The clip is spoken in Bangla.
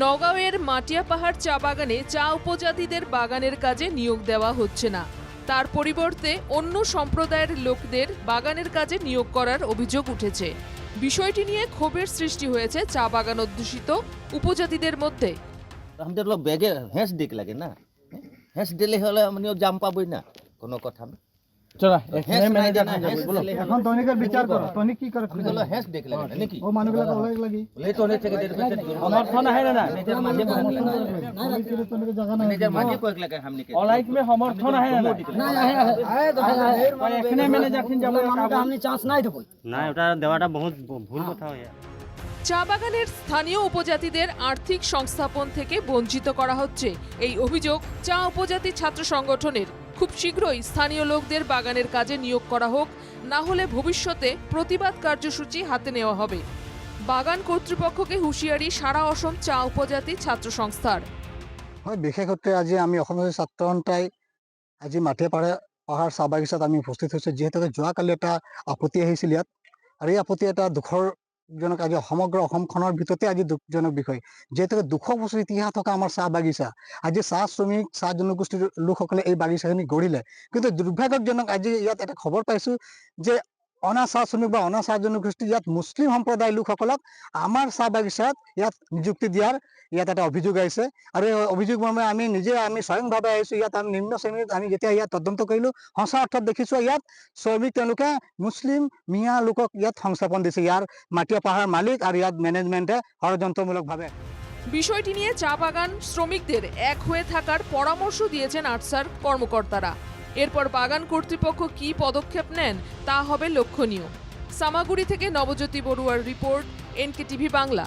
নগাঁওয়ের মাটিয়া পাহাড় চা বাগানে চা উপজাতিদের বাগানের কাজে নিয়োগ দেওয়া হচ্ছে না। তার পরিবর্তে অন্য সম্প্রদায়ের লোকদের বাগানের কাজে নিয়োগ করার অভিযোগ উঠেছে। বিষয়টি নিয়ে ক্ষোভের সৃষ্টি হয়েছে চা বাগান অধ্যুষিত উপজাতিদের মধ্যে। আমাদের লোক দিক লাগে না। হেঁস দিলে হলে আমিও জাম পাবই না, কোনো কথা না। এখানে নাই ম্যানেজার না, হেঁস এখন তনিকের বিচার করো তনি কি করে আমি বলল হেঁস দিক লাগে নাকি ও মানুহবিলাক ওলাই লাগি বলে তো থেকে দেড় বছর জন্ম সমৰ্থন আহে নে নিজের মাঝে কয়েক লাগে তনিকে নিজের মাঝে কয়েক লাগে হামনি কে অলাইক মে সমৰ্থন আহে নে নাই কয় এখানে ম্যানেজার খিন যাব না ওটা দেওয়াটা বহুত ভুল কথা হয়ে চা বাগানের স্থানীয় উপজাতিদের আর্থিক সংস্থাপন থেকে বঞ্চিত করা হচ্ছে এই অভিযোগ চা উপজাতি ছাত্র সংগঠনের খুব শীঘ্রই স্থানীয় লোকদের বাগানের কাজে নিয়োগ করা হোক, না হলে ভবিষ্যতে প্রতিবাদ কার্যসূচি হাতে নেওয়া হবে। বাগান কর্তৃপক্ষকে হুঁশিয়ারি সারা অসম চা উপজাতি ছাত্র সংস্থার। হয় বিশেষতে আজি আমি অসমৰ ছাত্ৰ আজি মাঠে পাহাৰে পাহাৰ চাহ বাগিচাত আমি উপস্থিত হৈছোঁ। যিহেতুকে যোৱাকালি এটা আপত্তি আহিছিল ইয়াত। আৰু এই আপত্তি এটা দুখৰজনক আজি সমগ্ৰ অসমখনৰ ভিতৰতে আজি দুখজনক বিষয়। যিহেতুকে দুশ বছৰ ইতিহাস থকা আমাৰ চাহ বাগিচা, আজি চাহ শ্ৰমিক, চাহ জনগোষ্ঠীৰ লোকসকলে এই বাগিচাখিনি গঢ়িলে। কিন্তু দুৰ্ভাগ্যজনক আজি ইয়াত এটা খবৰ পাইছোঁ যে অনা চাহ শ্ৰমিক বা অনা চাহ জনগোষ্ঠী ইয়াত মুছলিম সম্প্ৰদায়ৰ লোকসকলক আমাৰ চাহ বাগিচাত ইয়াত নিযুক্তি দিয়াৰ ইয়াত এটা অভিযোগ আহিছে। আৰু এই অভিযোগ মৰ্মে আমি নিজে আমি স্বয়ংভাৱে আহিছোঁ, ইয়াত আমি নিম্ন শ্ৰেণীত আমি যেতিয়া ইয়াত তদন্ত কৰিলোঁ, সঁচা অৰ্থত দেখিছোঁ ইয়াত শ্ৰমিক তেওঁলোকে মুছলিম মিয়া লোকক ইয়াত সংস্থাপন দিছে। ইয়াৰ মাটিয়া পাহাৰ মালিক আৰু ইয়াত মেনেজমেণ্টে ষড়যন্ত্ৰমূলকভাৱে। বিষয়টি নিয়ে চা বাগান শ্রমিকদের এক হয়ে থাকার পরামর্শ দিয়েছেন আটসার কর্মকর্তারা। এরপর বাগান কর্তৃপক্ষ কি পদক্ষেপ নেন, তা হবে লক্ষণীয়। সামাগুড়ি থেকে Nabajyoti বড়ুয়ার report N K TV Bangla.